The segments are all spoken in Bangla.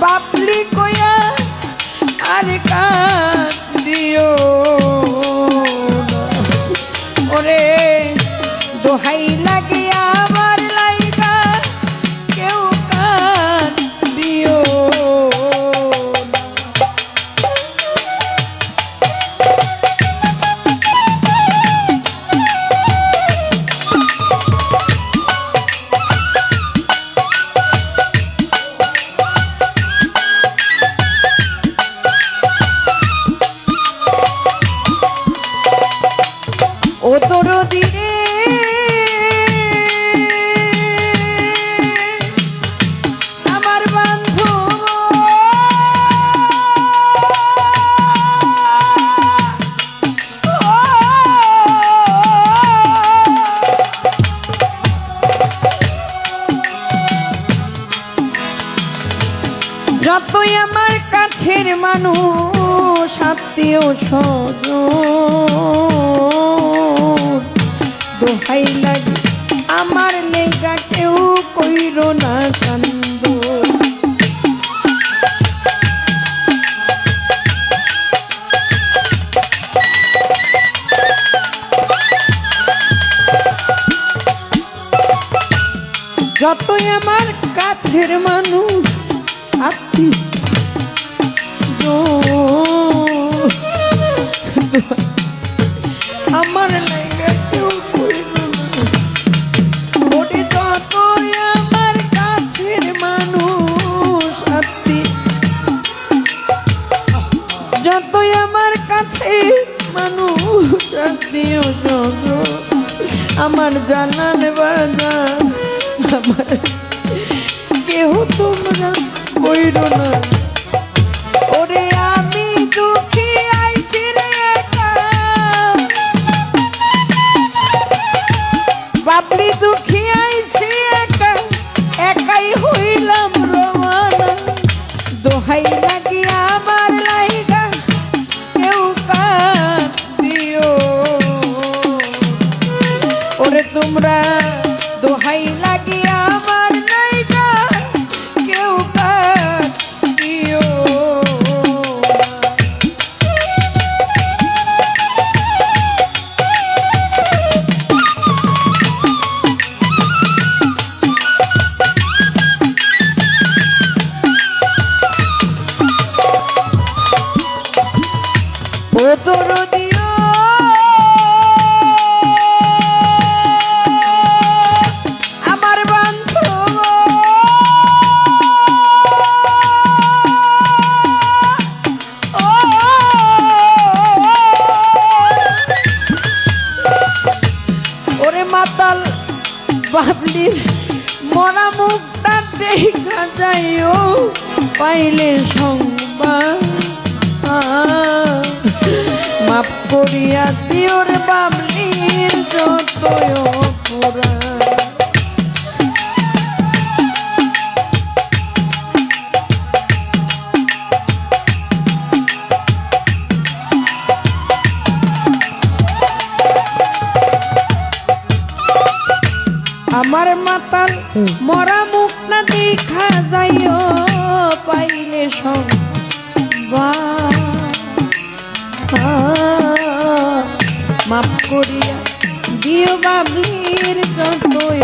বাপলি কয়া আর কাঁদিও দোহাই লাগে। আমার লেগা কেউ কইর না কান্দ যতই আমার কাছের মানুষ আত্মীয় আমার জানান বাজান আমার কেহ তোমরা কইর না। একাই হইলাম রওয়ানা দোহাই লাগি আমার ওরে বাবলির মরা মুখটা দেখা যাইও পাইলে সংবাদ। মাপ করিয়া দিওর বাবলির মাফ করিয়া দিও বাবলির যতই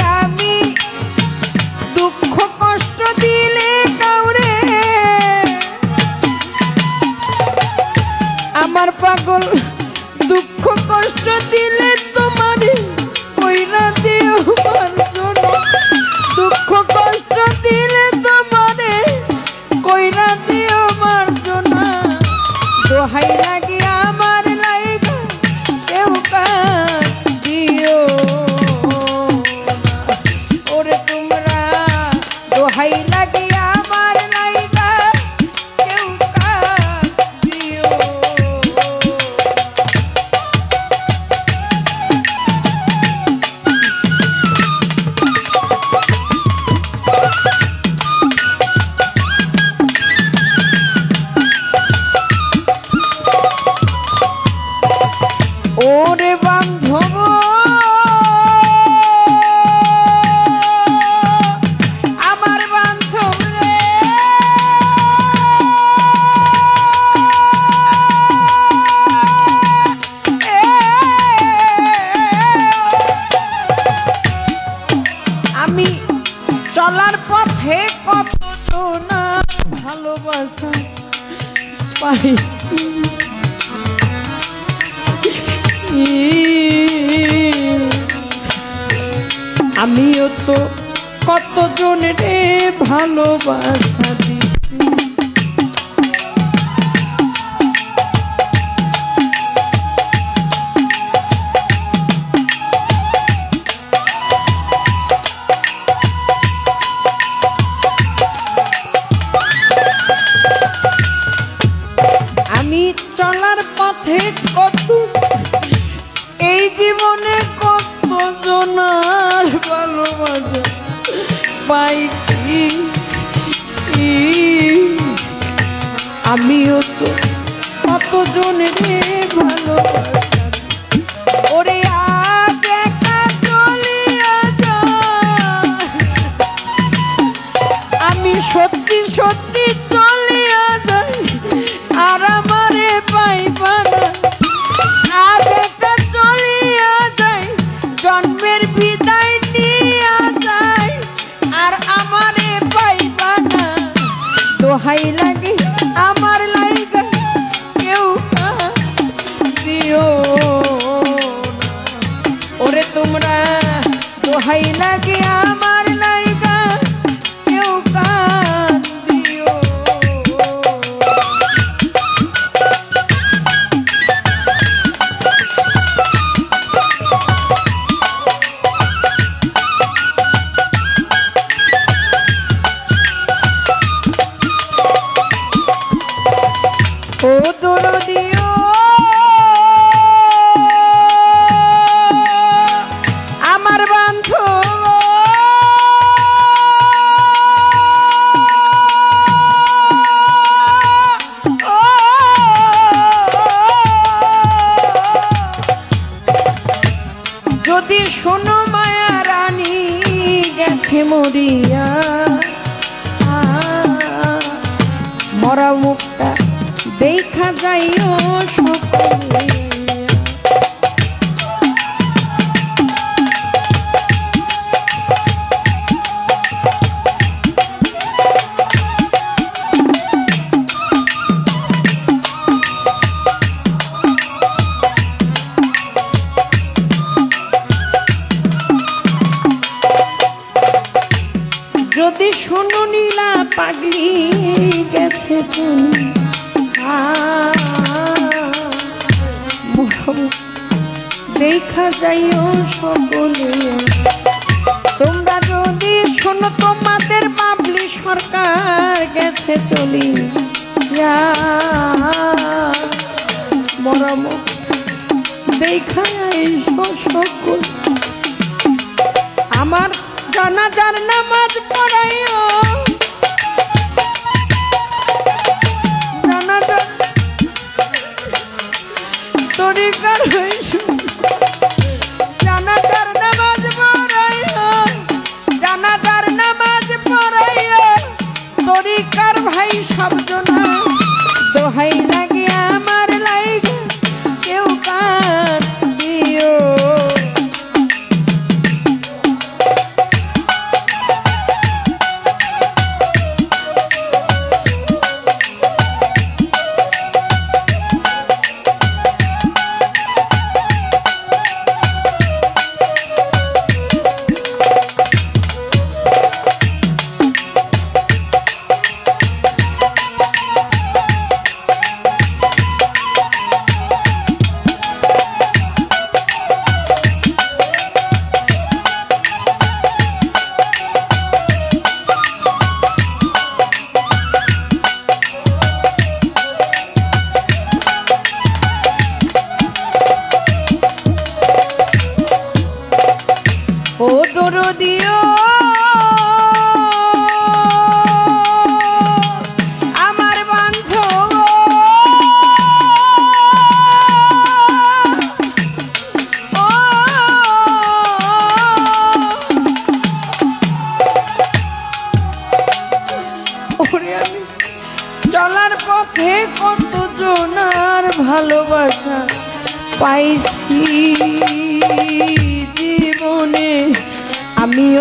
আমি দুঃখ কষ্ট দিলে কাউরে। আমার পাগল দুঃখ কষ্ট দিলে তোমারে ওরে বান্ধব। আমার বান্ধব রে। আমি চলার পথে কত না ভালোবাসা পাইছি। আমিও তো কতজনের রে ভালোবাসি। আমিও তো কতজনের ভালোবাসি। ভরা মুখটা দেখা যাই যদি শোনো নীলা পাগলি গেছে তুমি। দেখা যাইও সব বলিয়া তোমরা যদি শোনো, তোমাদের বাবলি সরকার গেছে চলি। মরম, দেখা সকল। আমার জানাজার নামাজ পড়াইও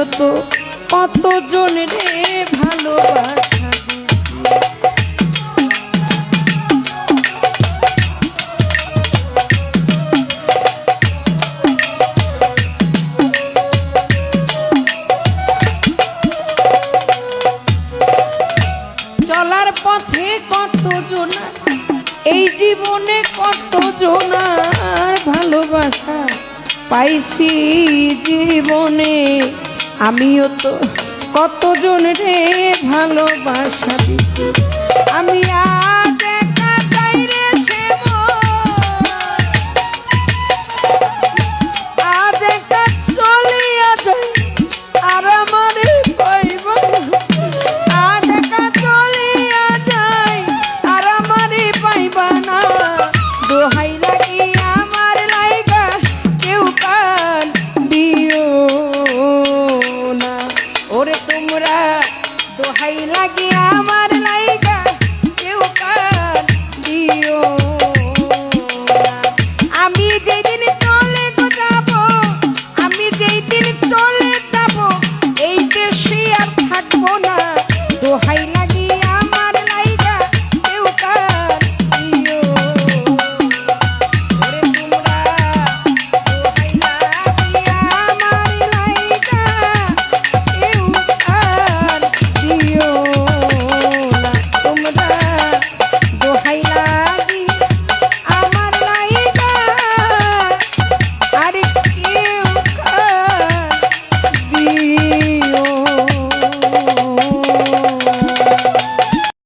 যত কতজন রে চলার পথে কত কতজন এই জীবনে কতজনার ভালোবাসা পাইছি জীবনে? আমিও তো কতজন রে ভালোবাসা দিছি। আমি আজ